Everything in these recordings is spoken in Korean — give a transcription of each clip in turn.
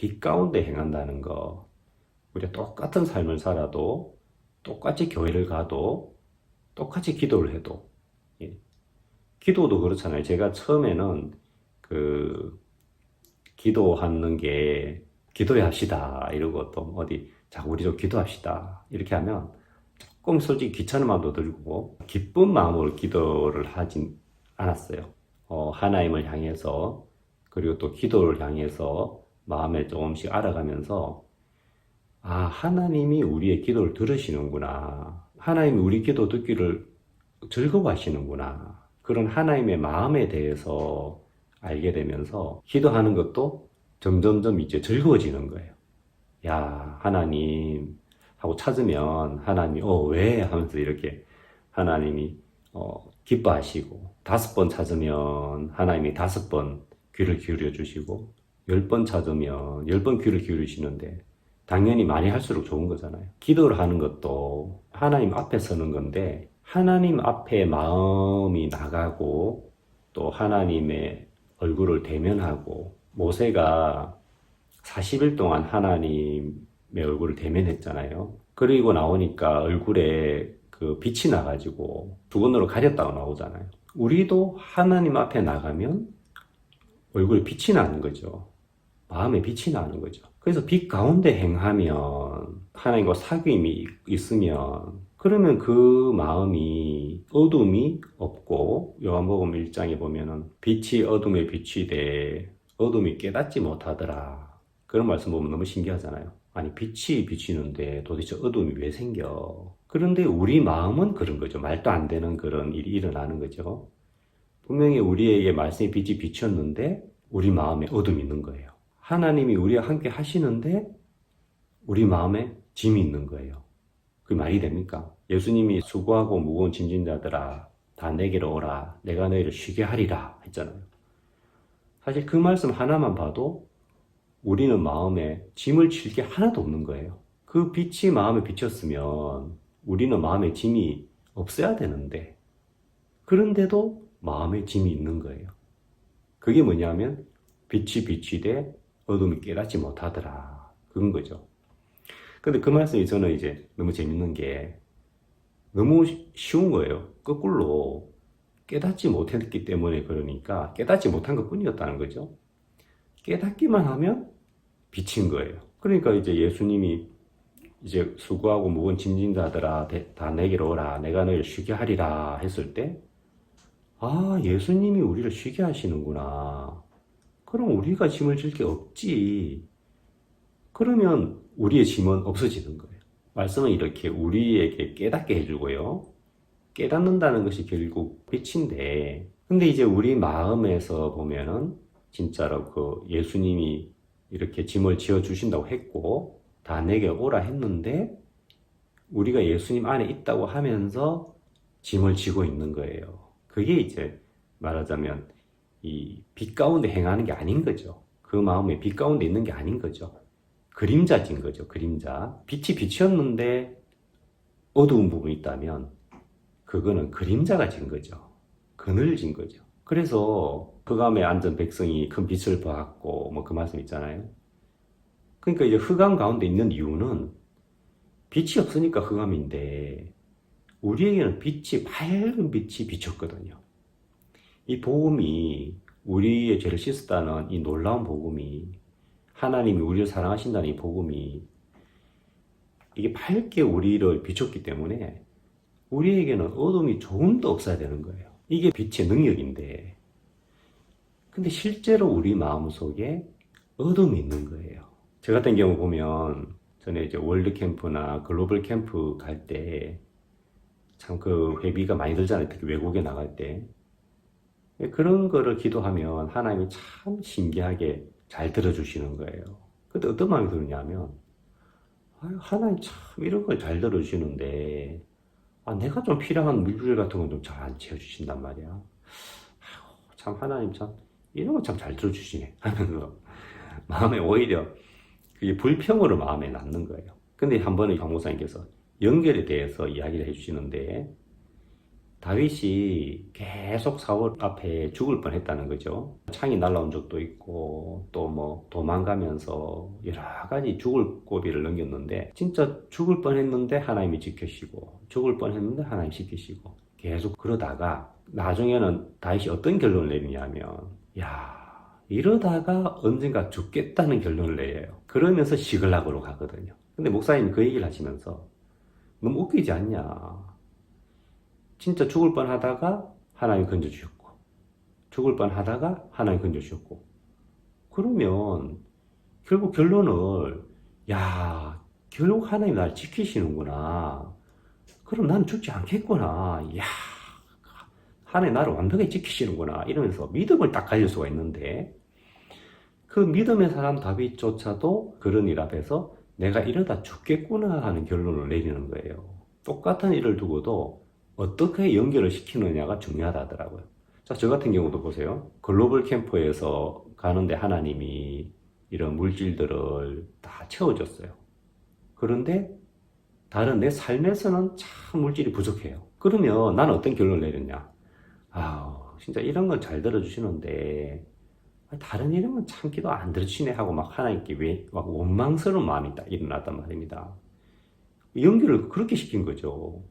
빛 가운데 행한다는 거. 우리가 똑같은 삶을 살아도, 똑같이 교회를 가도, 똑같이 기도를 해도, 예. 기도도 그렇잖아요. 제가 처음에는 그, 기도하는 게, 기도해 합시다. 이러고 또 어디, 자, 우리 좀 기도합시다. 이렇게 하면 조금 솔직히 귀찮은 마음도 들고, 기쁜 마음으로 기도를 하진 않았어요. 어, 하나님을 향해서, 그리고 또 기도를 향해서 마음에 조금씩 알아가면서, 아, 하나님이 우리의 기도를 들으시는구나. 하나님이 우리 기도 듣기를 즐거워하시는구나. 그런 하나님의 마음에 대해서 알게 되면서 기도하는 것도 점점점 이제 즐거워지는 거예요. 야, 하나님 하고 찾으면 하나님이 어, 왜? 하면서 이렇게 하나님이 어, 기뻐하시고 다섯 번 찾으면 하나님이 다섯 번 귀를 기울여 주시고 열번 찾으면 열번 귀를 기울이시는데 당연히 많이 할수록 좋은 거잖아요. 기도를 하는 것도 하나님 앞에 서는 건데 하나님 앞에 마음이 나가고 또 하나님의 얼굴을 대면하고 모세가 40일 동안 하나님의 얼굴을 대면했잖아요. 그리고 나오니까 얼굴에 그 빛이 나가지고 두건으로 가렸다고 나오잖아요. 우리도 하나님 앞에 나가면 얼굴에 빛이 나는 거죠. 마음에 빛이 나는 거죠. 그래서 빛 가운데 행하면 하나님과 사귐이 있으면 그러면 그 마음이 어둠이 없고 요한복음 1장에 보면은 빛이 어둠에 비치되 어둠이 깨닫지 못하더라. 그런 말씀 보면 너무 신기하잖아요. 아니 빛이 비치는데 도대체 어둠이 왜 생겨? 그런데 우리 마음은 그런 거죠. 말도 안 되는 그런 일이 일어나는 거죠. 분명히 우리에게 말씀의 빛이 비쳤는데 우리 마음에 어둠이 있는 거예요. 하나님이 우리와 함께 하시는데 우리 마음에 짐이 있는 거예요. 그 말이 됩니까? 예수님이 수고하고 무거운 짐진 자들아 다 내게로 오라 내가 너희를 쉬게 하리라 했잖아요. 사실 그 말씀 하나만 봐도 우리는 마음에 짐을 질 게 하나도 없는 거예요. 그 빛이 마음에 비쳤으면 우리는 마음에 짐이 없어야 되는데 그런데도 마음에 짐이 있는 거예요. 그게 뭐냐면 빛이 비치되 어둠이 깨닫지 못하더라. 그건 거죠. 근데 그 말씀이 저는 이제 너무 재밌는 게 너무 쉬운 거예요. 거꾸로 깨닫지 못했기 때문에 그러니까 깨닫지 못한 것 뿐이었다는 거죠. 깨닫기만 하면 비친 거예요. 그러니까 이제 예수님이 이제 수고하고 무거운 짐진자들아 다 내게로 오라 내가 너희를 쉬게 하리라 했을 때 아, 예수님이 우리를 쉬게 하시는구나. 그럼 우리가 짐을 질 게 없지. 그러면 우리의 짐은 없어지는 거예요. 말씀은 이렇게 우리에게 깨닫게 해주고요. 깨닫는다는 것이 결국 빛인데, 근데 이제 우리 마음에서 보면은 진짜로 그 예수님이 이렇게 짐을 지어 주신다고 했고, 다 내게 오라 했는데, 우리가 예수님 안에 있다고 하면서 짐을 지고 있는 거예요. 그게 이제 말하자면 이 빛 가운데 행하는 게 아닌 거죠. 그 마음에 빛 가운데 있는 게 아닌 거죠. 그림자진 거죠. 그림자. 빛이 비쳤는데 어두운 부분이 있다면 그거는 그림자가 진 거죠. 그늘진 거죠. 그래서 흑암에 앉은 백성이 큰 빛을 보았고 뭐 그 말씀 있잖아요. 그러니까 이제 흑암 가운데 있는 이유는 빛이 없으니까 흑암인데 우리에게는 빛이 밝은 빛이 비쳤거든요. 이 복음이 우리의 죄를 씻었다는 이 놀라운 복음이 하나님이 우리를 사랑하신다는 이 복음이 이게 밝게 우리를 비췄기 때문에 우리에게는 어둠이 조금도 없어야 되는 거예요. 이게 빛의 능력인데 근데 실제로 우리 마음속에 어둠이 있는 거예요. 저 같은 경우 보면 전에 이제 월드 캠프나 글로벌 캠프 갈 때 참 그 회비가 많이 들잖아요. 특히 외국에 나갈 때. 그런 거를 기도하면 하나님이 참 신기하게 잘 들어주시는 거예요. 그때 어떤 마음이 드느냐면, 하나님 참 이런 걸 잘 들어주시는데, 아, 내가 좀 필요한 물질 같은 건 좀 잘 안 채워주신단 말이야. 아유, 참 하나님 참 이런 거 참 잘 들어주시네. 하면서 마음에 오히려 그게 불평으로 마음에 남는 거예요. 근데 한 번은 강목사님께서 연결에 대해서 이야기를 해주시는데, 다윗이 계속 사울 앞에 죽을 뻔했다는 거죠. 창이 날라온 적도 있고 또 뭐 도망가면서 여러 가지 죽을 고비를 넘겼는데 진짜 죽을 뻔했는데 하나님이 지켜시고 죽을 뻔했는데 하나님이 지키시고 계속 그러다가 나중에는 다윗이 어떤 결론을 내리냐면 야 이러다가 언젠가 죽겠다는 결론을 내요. 그러면서 시글락으로 가거든요. 근데 목사님이 그 얘기를 하시면서 너무 웃기지 않냐. 진짜 죽을 뻔 하다가 하나님 건져주셨고, 죽을 뻔 하다가 하나님 건져주셨고, 그러면 결국 결론을, 야, 결국 하나님 날 지키시는구나. 그럼 난 죽지 않겠구나. 야, 하나님 나를 완벽하게 지키시는구나. 이러면서 믿음을 딱 가질 수가 있는데, 그 믿음의 사람 다윗조차도 그런 일 앞에서 내가 이러다 죽겠구나 하는 결론을 내리는 거예요. 똑같은 일을 두고도 어떻게 연결을 시키느냐가 중요하다 하더라고요. 자, 저 같은 경우도 보세요. 글로벌 캠프에서 가는데 하나님이 이런 물질들을 다 채워줬어요. 그런데 다른 내 삶에서는 참 물질이 부족해요. 그러면 나는 어떤 결론을 내렸냐? 아, 진짜 이런 건 잘 들어주시는데 다른 건참 기도 안 들으시네 하고 막 하나님께 왜 막 원망스러운 마음이 딱 일어났단 말입니다. 연결을 그렇게 시킨 거죠.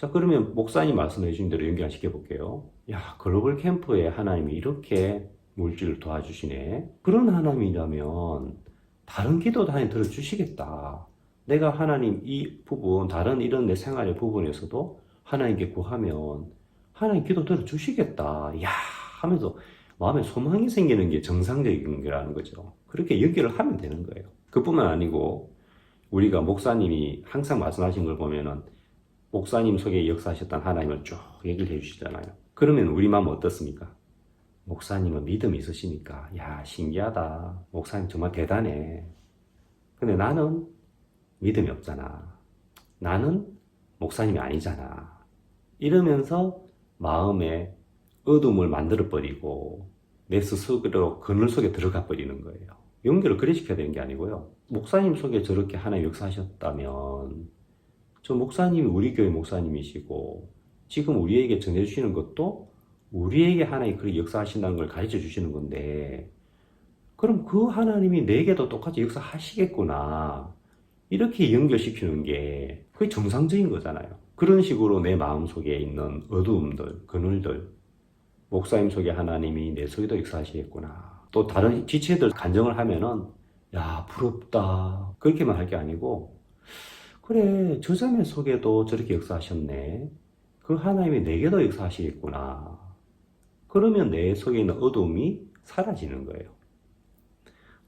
자, 그러면 목사님 말씀해 주신 대로 연결시켜 볼게요. 야, 글로벌 캠프에 하나님이 이렇게 물질을 도와주시네. 그런 하나님이라면 다른 기도도 하나님 들어주시겠다. 내가 하나님 이 부분, 다른 이런 내 생활의 부분에서도 하나님께 구하면 하나님 기도 들어주시겠다. 야 하면서 마음에 소망이 생기는 게 정상적인 거라는 거죠. 그렇게 연결을 하면 되는 거예요. 그뿐만 아니고 우리가 목사님이 항상 말씀하신 걸 보면은 목사님 속에 역사하셨던 하나님을 쭉 얘기를 해주시잖아요. 그러면 우리 마음 어떻습니까? 목사님은 믿음이 있으시니까 야 신기하다. 목사님 정말 대단해. 근데 나는 믿음이 없잖아. 나는 목사님이 아니잖아. 이러면서 마음에 어둠을 만들어 버리고 내 스스로 그늘 속에 들어가 버리는 거예요. 연결을 그래 시켜야 되는 게 아니고요. 목사님 속에 저렇게 하나 역사하셨다면 저 목사님이 우리 교회 목사님이시고 지금 우리에게 전해주시는 것도 우리에게 하나님 그렇게 역사하신다는 걸 가르쳐 주시는 건데 그럼 그 하나님이 내게도 똑같이 역사하시겠구나 이렇게 연결시키는 게 그게 정상적인 거잖아요. 그런 식으로 내 마음 속에 있는 어두움들, 그늘들, 목사님 속에 하나님이 내 속에도 역사하시겠구나. 또 다른 지체들 간정을 하면은 야 부럽다 그렇게만 할 게 아니고 그래 저 자매 속에도 저렇게 역사하셨네. 그 하나님이 내게도 역사하시겠구나. 그러면 내 속에 있는 어둠이 사라지는 거예요.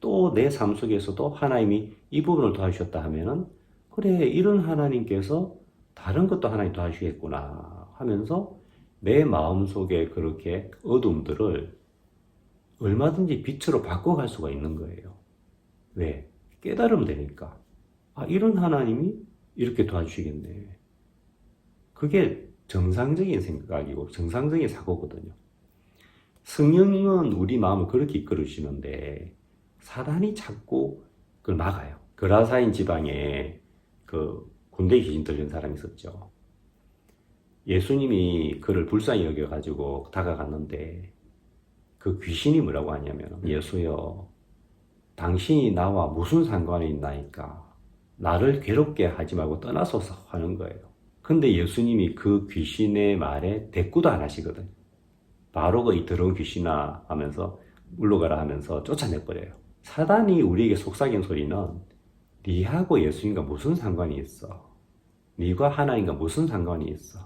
또 내 삶 속에서도 하나님이 이 부분을 도와주셨다 하면은 그래 이런 하나님께서 다른 것도 하나님 도와주시겠구나 하면서 내 마음 속에 그렇게 어둠들을 얼마든지 빛으로 바꿔갈 수가 있는 거예요. 왜? 깨달으면 되니까. 아, 이런 하나님이 이렇게 도와주시겠네. 그게 정상적인 생각이고 정상적인 사고거든요. 성령은 우리 마음을 그렇게 이끌으시는데 사단이 자꾸 그걸 막아요. 그라사인 지방에 그 군대 귀신 들린 사람이 있었죠. 예수님이 그를 불쌍히 여겨가지고 다가갔는데 그 귀신이 뭐라고 하냐면 예수여 당신이 나와 무슨 상관이 있나이까 나를 괴롭게 하지 말고 떠나소서 하는 거예요. 근데 예수님이 그 귀신의 말에 대꾸도 안 하시거든요. 바로 그 이 더러운 귀신아 하면서 물러가라 하면서 쫓아내버려요. 사단이 우리에게 속삭인 소리는 니하고 예수님과 무슨 상관이 있어? 니가 하나님과 무슨 상관이 있어?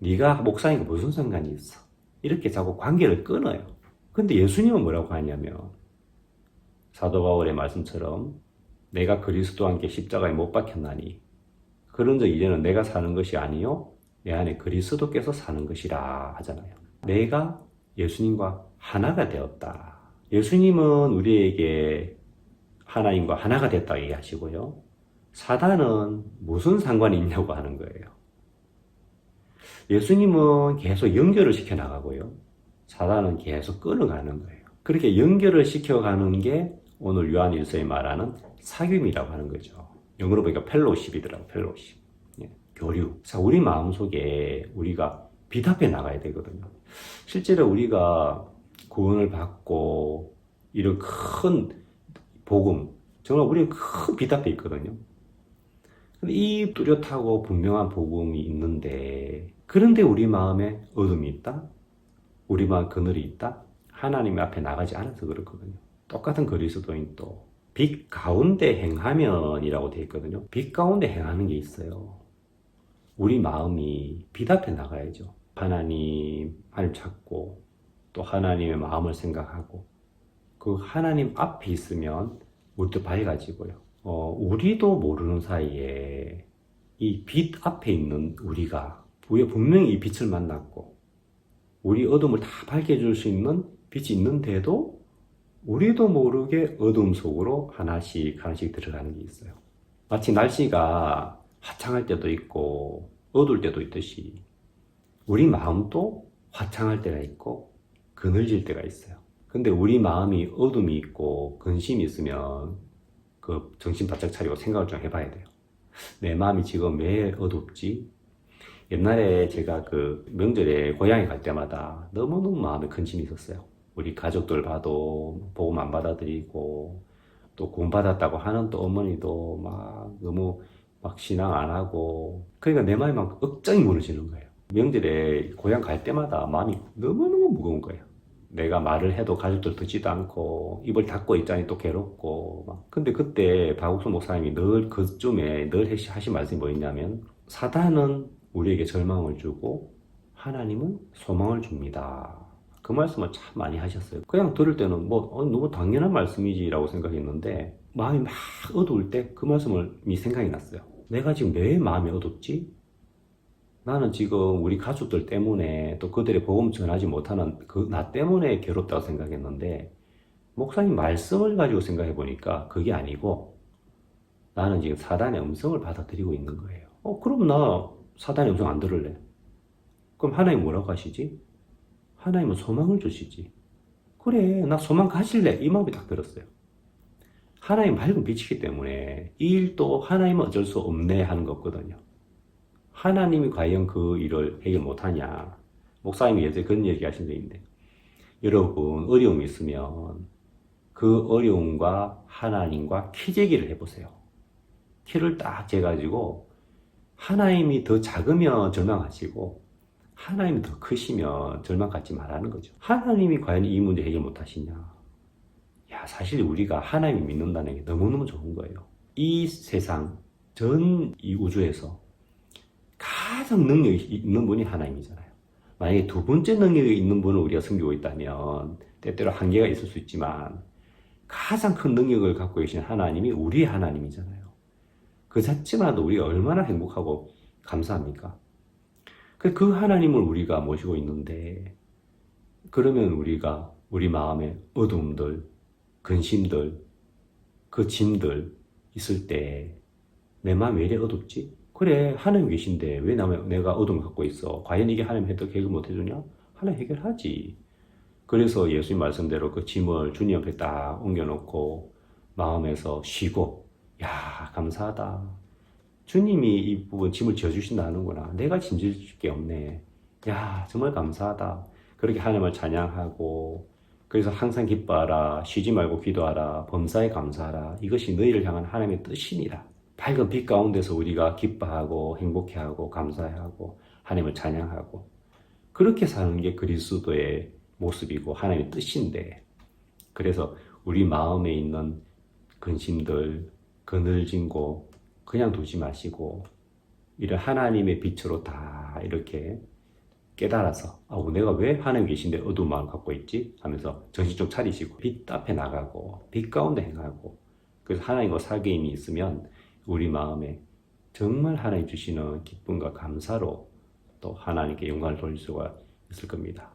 네가 목사님과 무슨 상관이 있어? 이렇게 자꾸 관계를 끊어요. 근데 예수님은 뭐라고 하냐면 사도 바울의 말씀처럼 내가 그리스도와 함께 십자가에 못 박혔나니 그런즉 이제는 내가 사는 것이 아니요 내 안에 그리스도께서 사는 것이라 하잖아요. 내가 예수님과 하나가 되었다. 예수님은 우리에게 하나님과 하나가 됐다 얘기하시고요. 사단은 무슨 상관이 있냐고 하는 거예요. 예수님은 계속 연결을 시켜 나가고요. 사단은 계속 끊어가는 거예요. 그렇게 연결을 시켜가는 게 오늘 요한 일서에 말하는 사귐이라고 하는 거죠. 영어로 보니까 펠로십이더라고, 펠로십. 예, 교류. 자, 우리 마음속에 우리가 빛 앞에 나가야 되거든요. 실제로 우리가 구원을 받고 이런 큰 복음, 정말 우리는 큰 빛 앞에 있거든요. 근데 이 뚜렷하고 분명한 복음이 있는데, 그런데 우리 마음에 어둠이 있다? 우리 마음 그늘이 있다? 하나님 앞에 나가지 않아서 그렇거든요. 똑같은 그리스도인도 빛 가운데 행하면이라고 되어 있거든요. 빛 가운데 행하는 게 있어요. 우리 마음이 빛 앞에 나가야죠. 하나님, 하나님 찾고, 또 하나님의 마음을 생각하고, 그 하나님 앞에 있으면 우리도 밝아지고요. 어, 우리도 모르는 사이에 이 빛 앞에 있는 우리가 분명히 이 빛을 만났고 우리 어둠을 다 밝혀줄 수 있는 빛이 있는데도 우리도 모르게 어둠 속으로 하나씩 하나씩 들어가는 게 있어요. 마치 날씨가 화창할 때도 있고 어두울 때도 있듯이 우리 마음도 화창할 때가 있고 그늘질 때가 있어요. 근데 우리 마음이 어둠이 있고 근심이 있으면 그 정신 바짝 차리고 생각을 좀 해봐야 돼요. 내 마음이 지금 왜 어둡지? 옛날에 제가 그 명절에 고향에 갈 때마다 너무너무 마음에 큰 짐이 있었어요. 우리 가족들 봐도 복음 안 받아들이고 또 구원 받았다고 하는 또 어머니도 막 너무 막 신앙 안 하고 그러니까 내 마음이 막 억장이 무너지는 거예요. 명절에 고향 갈 때마다 마음이 너무너무 무거운 거예요. 내가 말을 해도 가족들 듣지도 않고 입을 닫고 있자니 또 괴롭고 막. 근데 그때 박옥수 목사님이 늘 그쯤에 늘 하신 말씀이 뭐였냐면 사단은 우리에게 절망을 주고 하나님은 소망을 줍니다. 그 말씀을 참 많이 하셨어요. 그냥 들을 때는 뭐 어, 너무 당연한 말씀이지라고 생각했는데 마음이 막 어두울 때 그 말씀을 이 생각이 났어요. 내가 지금 왜 마음이 어둡지? 나는 지금 우리 가족들 때문에 또 그들의 복음 전하지 못하는 그 나 때문에 괴롭다고 생각했는데 목사님 말씀을 가지고 생각해 보니까 그게 아니고 나는 지금 사단의 음성을 받아들이고 있는 거예요. 어, 그럼 나 사단의 음성 안 들을래. 그럼 하나님 뭐라고 하시지? 하나님은 소망을 주시지. 그래, 나 소망 가질래. 이 마음이 딱 들었어요. 하나님 밝은 빛이기 때문에 이 일도 하나님은 어쩔 수 없네 하는 거거든요. 하나님이 과연 그 일을 해결 못하냐. 목사님이 예전에 그런 얘기 하신 적 있는데, 여러분, 어려움이 있으면 그 어려움과 하나님과 키재기를 해보세요. 키를 딱 재가지고, 하나님이 더 작으면 절망하시고, 하나님이 더 크시면 절망 갖지 말라는 거죠. 하나님이 과연 이 문제 해결 못 하시냐. 야, 사실 우리가 하나님을 믿는다는 게 너무너무 좋은 거예요. 이 세상, 전 이 우주에서 가장 능력이 있는 분이 하나님이잖아요. 만약에 두 번째 능력이 있는 분을 우리가 섬기고 있다면 때때로 한계가 있을 수 있지만 가장 큰 능력을 갖고 계신 하나님이 우리 하나님이잖아요. 그 자체만도 우리가 얼마나 행복하고 감사합니까? 그- 그 하나님을 우리가 모시고 있는데 그러면 우리가 우리 마음의 어두움들, 근심들, 그 짐들 있을 때 내 마음 왜 이래 어둡지? 그래 하나님 계신데 왜 나, 내가 어둠을 갖고 있어? 과연 이게 하나님 해결 못 해주냐? 하나님 해결하지. 그래서 예수님 말씀대로 그 짐을 주님 옆에 딱 옮겨놓고 마음에서 쉬고 야 감사하다. 주님이 이 부분 짐을 지어주신다 하는구나. 내가 짐질 게 없네. 야 정말 감사하다. 그렇게 하나님을 찬양하고 그래서 항상 기뻐하라 쉬지 말고 기도하라 범사에 감사하라 이것이 너희를 향한 하나님의 뜻이니라. 밝은 빛 가운데서 우리가 기뻐하고 행복해하고 감사해하고 하나님을 찬양하고 그렇게 사는 게 그리스도의 모습이고 하나님의 뜻인데 그래서 우리 마음에 있는 근심들 그늘진 곳 그냥 두지 마시고 이런 하나님의 빛으로 다 이렇게 깨달아서 아, 내가 왜 하나님 계신데 어두운 마음 갖고 있지? 하면서 정신 좀 차리시고 빛 앞에 나가고 빛 가운데 행하고 그래서 하나님과 사귐이 있으면 우리 마음에 정말 하나님 주시는 기쁨과 감사로 또 하나님께 영광을 돌릴 수가 있을 겁니다.